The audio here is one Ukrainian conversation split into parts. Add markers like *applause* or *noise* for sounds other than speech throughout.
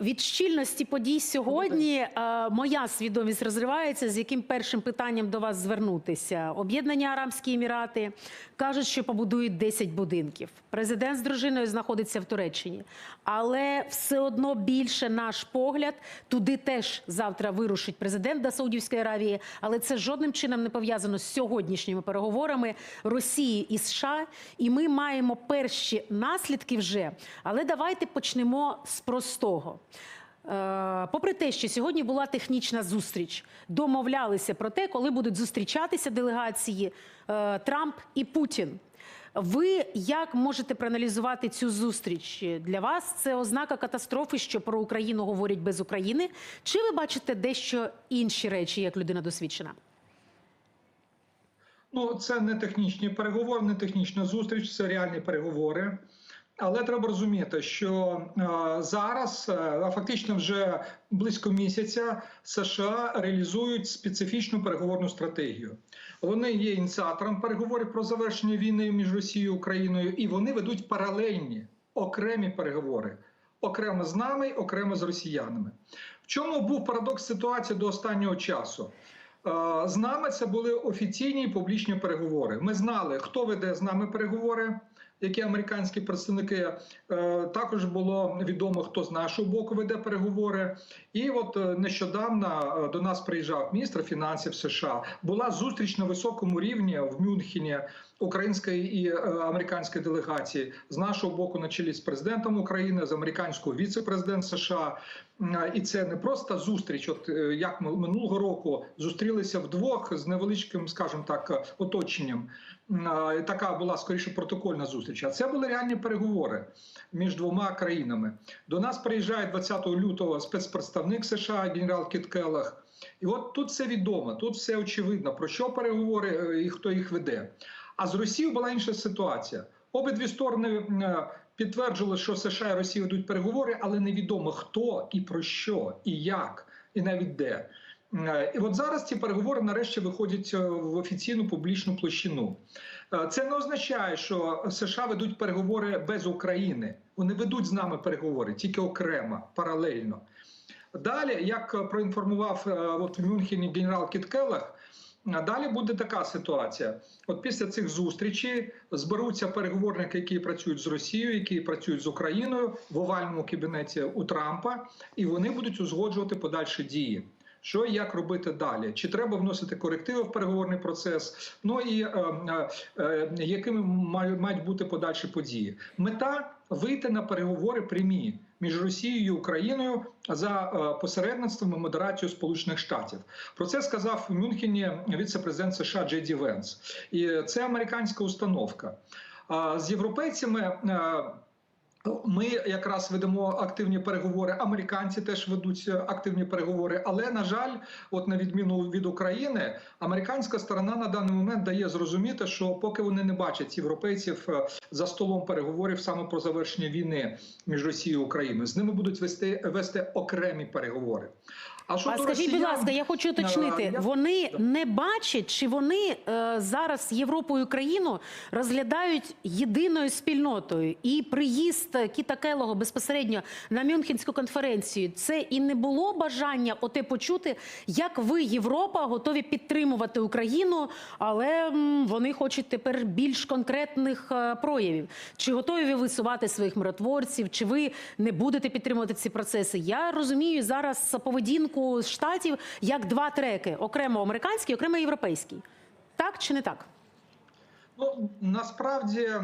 від щільності подій сьогодні е, моя свідомість розривається, з яким першим питанням до вас звернутися. Об'єднані Арабські Емірати кажуть, що побудують 10 будинків. Президент з дружиною знаходиться в Туреччині, але все одно більше наш погляд туди теж завтра вирушить президент до Саудівської Аравії. Але це жодним чином не пов'язано з сьогоднішніми переговорами Росії і США. І ми маємо перші наслідки вже. Але давайте почнемо з простого. Е, Попри те, що сьогодні була технічна зустріч, домовлялися про те, коли будуть зустрічатися делегації е, Трамп і Путін. Ви як можете проаналізувати цю зустріч? Для вас це ознака катастрофи, що про Україну говорять без України? Чи ви бачите дещо інші речі, як людина досвідчена? Ну, це не технічні переговори, не технічна зустріч, це реальні переговори. Але треба розуміти, що е, зараз, е, фактично вже близько місяця, США реалізують специфічну переговорну стратегію. Вони є ініціатором переговорів про завершення війни між Росією і Україною, і вони ведуть паралельні окремі переговори, окремо з нами, окремо з росіянами. В чому був парадокс ситуації до останнього часу? Е, З нами це були офіційні і публічні переговори. Ми знали, хто веде з нами переговори, які американські представники. Е, Також було відомо, хто з нашого боку веде переговори. І от е, нещодавно е, до нас приїжджав міністр фінансів США. Була зустріч на високому рівні в Мюнхені української і американської делегації з нашого боку, на чолі з президентом України, з американського віце-президент США. М, І це не просто зустріч, от е, як ми минулого року зустрілися вдвох з невеличким, скажімо так, е, оточенням. Така була скоріше протокольна зустріч. А це були реальні переговори між двома країнами. До нас приїжджає 20 лютого спецпредставник США, генерал Кіт Келлах. І от тут все відомо, тут все очевидно, про що переговори е, і хто їх веде. А з Росією була інша ситуація. Обидві сторони е, підтверджували, що США і Росія ведуть переговори, але невідомо хто і про що, і як, і навіть де. Е, І от зараз ці переговори нарешті виходять е, в офіційну публічну площину. Е, Це не означає, що США ведуть переговори без України. Вони ведуть з нами переговори тільки окремо, паралельно. Далі, як проінформував от в Мюнхені генерал Кіт Келлах, а Далі буде така ситуація. От після цих зустрічей зберуться переговорники, які працюють з Росією, які працюють з Україною в овальному кабінеті у Трампа, і вони будуть узгоджувати подальші дії. Що і як робити далі? Чи треба вносити корективи в переговорний процес? Ну і е, е, е, якими мають, мають бути подальші події? Мета вийти на переговори прямі між Росією і Україною за е, посередництвом і модерацією Сполучених Штатів. Про це сказав в Мюнхені віце-президент США Джей Ді Венс. І це американська установка. З європейцями. Е, ми якраз ведемо активні переговори. Американці теж ведуть е, активні переговори. Але на жаль, от на відміну від України, американська сторона на даний момент дає зрозуміти, що поки вони не бачать європейців е, за столом переговорів саме про завершення війни між Росією і Україною, з ними будуть вести вести окремі переговори. А що А скажіть, будь ласка, я хочу уточнити, я- вони не бачать, чи вони е, зараз Європу і Україну розглядають єдиною спільнотою? І приїзд Кіта Келого безпосередньо на Мюнхенську конференцію це і не було бажання оте почути, як ви, Європа, готові підтримувати Україну, але м, вони хочуть тепер більш конкретних е, проявів. Чи готові ви висувати своїх миротворців, чи ви не будете підтримувати ці процеси? Я розумію зараз поведінку штатів як два треки: окремо американський, окремо європейський. Так чи не так? Ну насправді е,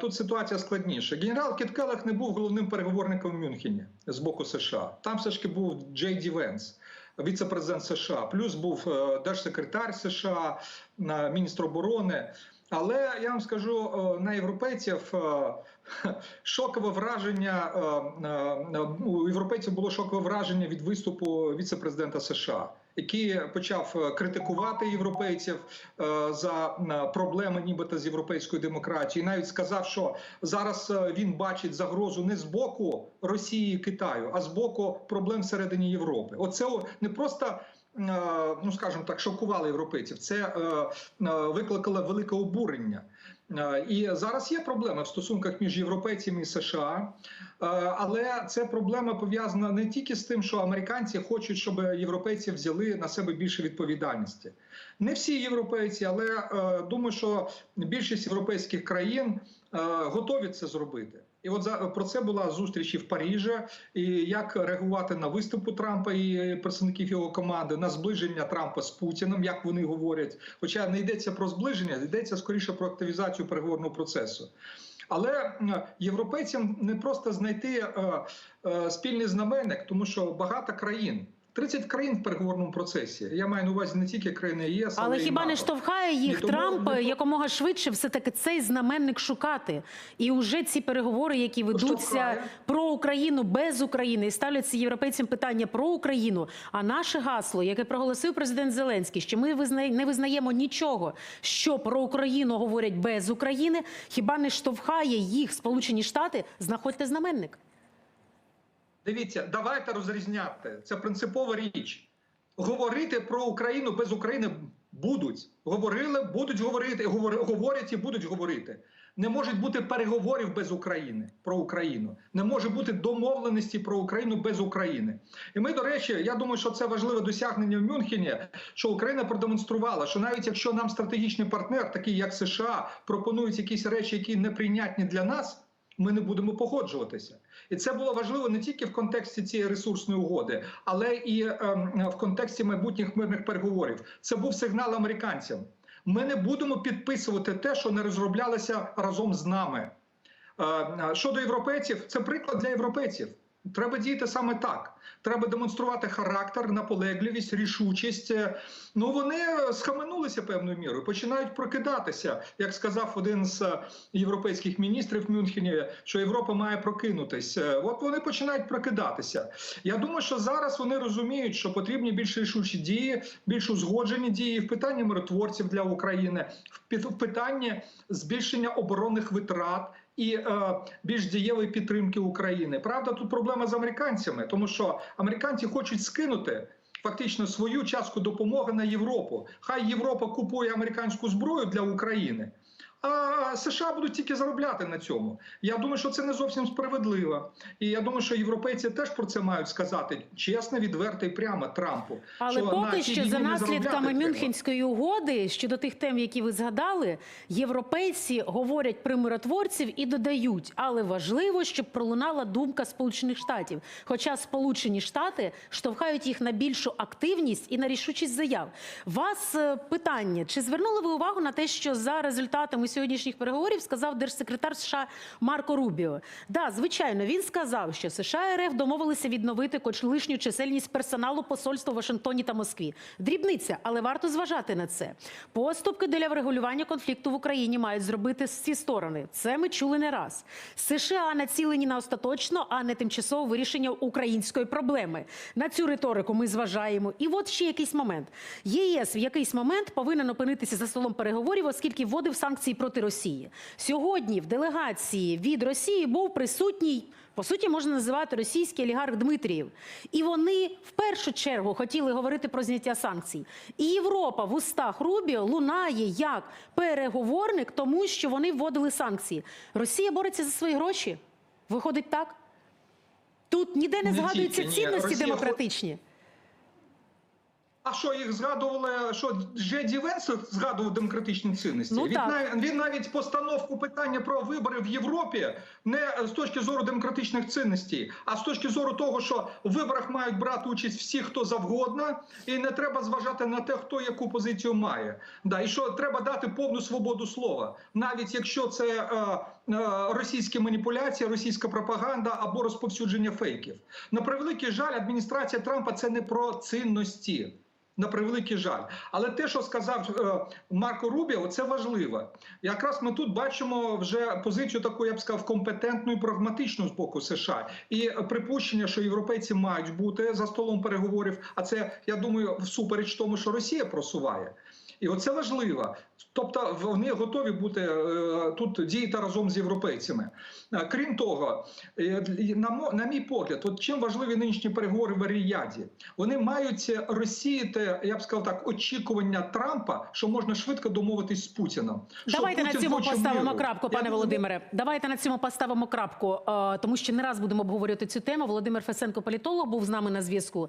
тут ситуація складніша. Генерал Кіт не був головним переговорником в Мюнхені з боку США. Там все ж таки був Джей Ді Венс, віце-президент США. Плюс був е, держсекретар США, міністр оборони. Але я вам скажу е, на європейців е, *laughs* шокове враження е, е, у європейців було шокове враження від виступу віце-президента США, який почав критикувати європейців за проблеми, нібито з європейською демократією. Навіть сказав, що зараз він бачить загрозу не з боку Росії і Китаю, а з боку проблем всередині Європи. Оце не просто. Е, Ну, скажімо так, шокували європейців. Це е, е, викликало велике обурення. І зараз є проблеми в стосунках між європейцями і США, але це проблема пов'язана не тільки з тим, що американці хочуть, щоб європейці взяли на себе більше відповідальності. Не всі європейці, але думаю, що більшість європейських країн готові це зробити. І от за про це була зустріч в Парижі, і як реагувати на виступу Трампа і представників його команди, на зближення Трампа з Путіним, як вони говорять. Хоча не йдеться про зближення, йдеться скоріше про активізацію переговорного процесу. Але е, європейцям не просто знайти е, е, спільний знаменник, тому що багато країн. 30 країн в переговорному процесі. Я маю на увазі не тільки країни ЄС, але, Але й хіба не НАТО. штовхає їх Ні, тому Трамп не- якомога швидше все таки цей знаменник шукати? І уже ці переговори, які ведуться Штовхає. про Україну без України, і ставляться європейцям питання про Україну. А наше гасло, яке проголосив президент Зеленський, що ми не визнаємо нічого, що про Україну говорять без України, хіба не штовхає їх Сполучені Штати? Знаходьте знаменник. Дивіться, давайте розрізняти. Це принципова річ. Говорити про Україну без України будуть. Говорили, будуть говорити, говор- говорять і будуть говорити. Не може бути переговорів без України про Україну. Не може бути домовленості про Україну без України. І ми, до речі, я думаю, що це важливе досягнення в Мюнхені, що Україна продемонструвала, що навіть якщо нам стратегічний партнер, такий як США, пропонують якісь речі, які неприйнятні для нас. Ми не будемо погоджуватися, і це було важливо не тільки в контексті цієї ресурсної угоди, але і ем, в контексті майбутніх мирних переговорів. Це був сигнал американцям. Ми не будемо підписувати те, що не розроблялося разом з нами. Е, Щодо європейців, це приклад для європейців. Треба діяти саме так. Треба демонструвати характер, наполегливість, рішучість. Е, Ну вони схаменулися певною мірою, починають прокидатися, як сказав один з е, європейських міністрів в Мюнхені, що Європа має прокинутись. Е, От вони починають прокидатися. Я думаю, що зараз вони розуміють, що потрібні більш рішучі дії, більш узгоджені дії в питанні миротворців для України, в питанні збільшення оборонних витрат. І е, більш дієвої підтримки України. Правда, тут проблема з американцями, тому що американці хочуть скинути фактично свою частку допомоги на Європу. Хай Європа купує американську зброю для України, а США будуть тільки заробляти на цьому. Я думаю, що це не зовсім справедливо. І я думаю, що європейці теж про це мають сказати чесно, відверто і прямо Трампу. Але що поки що за наслідками. Мюнхенської угоди щодо тих тем, які ви згадали, європейці говорять про миротворців і додають, але важливо, щоб пролунала думка Сполучених Штатів. Хоча Сполучені Штати штовхають їх на більшу активність і на рішучість заяв. Вас е, питання: чи звернули ви увагу на те, що за результатами сьогоднішніх переговорів сказав держсекретар США Марко Рубіо? Да, звичайно, він сказав, що США і РФ домовилися відновити колишню чисельність персоналу посольства в Вашингтоні та Москві. Дрібниця, але варто зважати на це. Поступки для врегулювання конфлікту в Україні мають зробити всі сторони. Це ми чули не раз. США націлені на остаточно, а не тимчасове вирішення української проблеми. На цю риторику ми зважаємо. І от ще якийсь момент. ЄС в якийсь момент повинен опинитися за столом переговорів, оскільки вводив санкції проти Росії. Сьогодні в делегації від Росії був присутній. По суті, можна називати російський олігарх Дмитрієв. І вони в першу чергу хотіли говорити про зняття санкцій. І Європа в устах Рубіо лунає як переговорник, тому що вони вводили санкції. Росія бореться за свої гроші. Виходить так? Тут ніде не Не згадуються цінності демократичні. А що їх згадували? Що Джеді Венс згадував демократичні цінності? Ну, він, так. нав- він навіть постановку питання про вибори в Європі не з точки зору демократичних цінностей, а з точки зору того, що в виборах мають брати участь всі, хто завгодно, і не треба зважати на те, хто яку позицію має. Да, і що треба дати повну свободу слова, навіть якщо це е, е, російські маніпуляції, російська пропаганда або розповсюдження фейків. На превеликий жаль, адміністрація Трампа це не про цінності. На превеликий жаль, але те, що сказав е, Марко Рубіо, це важливо. Якраз ми тут бачимо вже позицію таку, я б сказав, компетентну і прагматичну з боку США, і припущення, що європейці мають бути за столом переговорів. А це я думаю, всупереч тому, що Росія просуває. І оце важливо. Тобто вони готові бути е, тут діяти разом з європейцями. Е, Крім того, е, на, мій погляд, от чим важливі нинішні переговори в Ріяді, вони мають розсіяти, я б сказав так, очікування Трампа, що можна швидко домовитись з Путіном. Давайте на цьому поставимо миру. крапку, Я пане думаю, Володимире. Давайте на цьому поставимо крапку, тому що не раз будемо обговорювати цю тему. Володимир Фесенко, політолог, був з нами на зв'язку.